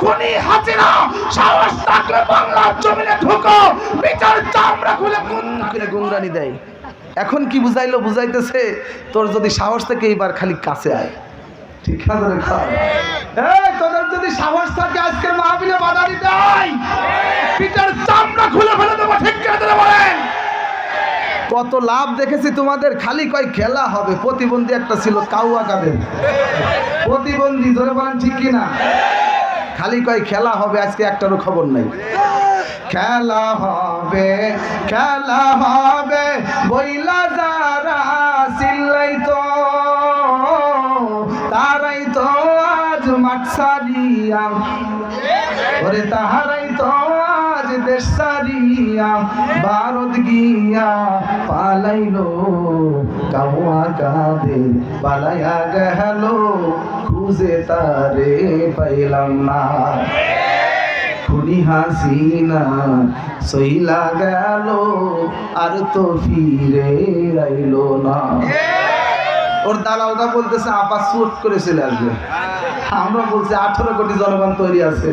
খুনি হাসিনা, সাহস থাকলে বাংলার জমিনে ঢুকো। বিচার চামড়া খুলে করে গুংরানি দেয়। এখন কি বুঝাইলো? বুঝাইতেছে, তোর যদি সাহস থেকে এইবার খালি কাছে আয়। ঠিক তোদের যদি সাহস থাকে আজকের মাহফিলে বাধা দিতে পিটার চামড়া খুলে ফেলে দেবো, ঠিক করে বলেন। কত লাভ দেখেছি তোমাদের, খালি কয় খেলা হবে। প্রতিবন্ধী একটা ছিল, কাউয়া কাদের প্রতিবন্ধী ধরে বলেন ঠিক কি না খালি কয় খেলা হবে, আজকে একটারও খবর নাই। খেলা হবে খেলা হবে, বইলা যারা সিল্লাই তো, তারাই তো আজ মাঠ সারিয়া। ওরে তাহারাই তো আজ দেশ সারিয়া, ভারত গিয়া পালাইলো, কাউয়া কাদের পালাইয়া গেল। খুঁজে তারে পাইলাম না। খুনি হাসিনা সইলা গেল, আর তো ফিরে আইলো না। ওর দালালরা বলতেছে, আপা শুট করে চলে আসবে। আমরা বলছি, আঠারো কোটি জনগণ তৈরি আছে।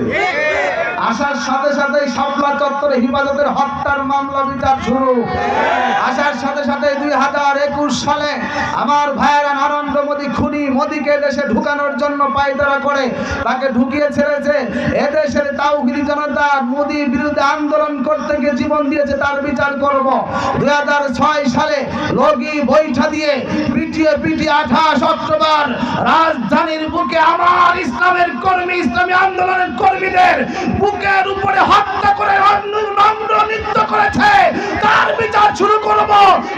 আসার সাথে সাথে শাপলা চত্বরে হিফাজতের হত্যার মামলা বিচার শুরু। আসার সাথে সাথে দুই হাজার একুশ সালে আমার ভাইয়েরা নরেন্দ্র মোদী মোদীকে দেশে ঢুকানোর জন্য পায়তারা করে, তাকে ঢুকিয়ে ছেড়েছে। এদেশের তাওহিদি জনতা মোদী বিরুদ্ধে আন্দোলন করতে গিয়ে জীবন দিয়েছে, তার বিচার করব। দুই হাজার ছয় সালে লগি বৈঠা দিয়ে পিটিয়ে পিটিয়ে আঠাশ অক্টোবর রাজধানীর বুকে আমার ইসলামের কর্মী, ইসলামী আন্দোলনের কর্মীদের বুকের উপরে হত্যা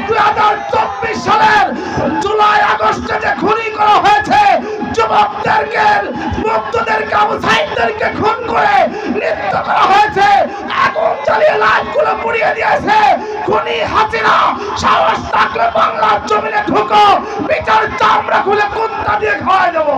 দুই হাজার চব্বিশ সালের জুলাই, আগস্টে যে খুনি করা হয়েছে, যুবকদেরকে মুক্তদেরকে আবু সাইদদেরকে খুন করে নৃত্য করা হয়েছে। আগুন জ্বালিয়ে লাশগুলো পুড়িয়ে দিয়েছে। খুনি হাসিনা, সাহস থাকলে বাংলার জমিনে ঢুকো, বিচার চামড়া খুলে কুত্তা দিয়ে খাওয়াই দেবো।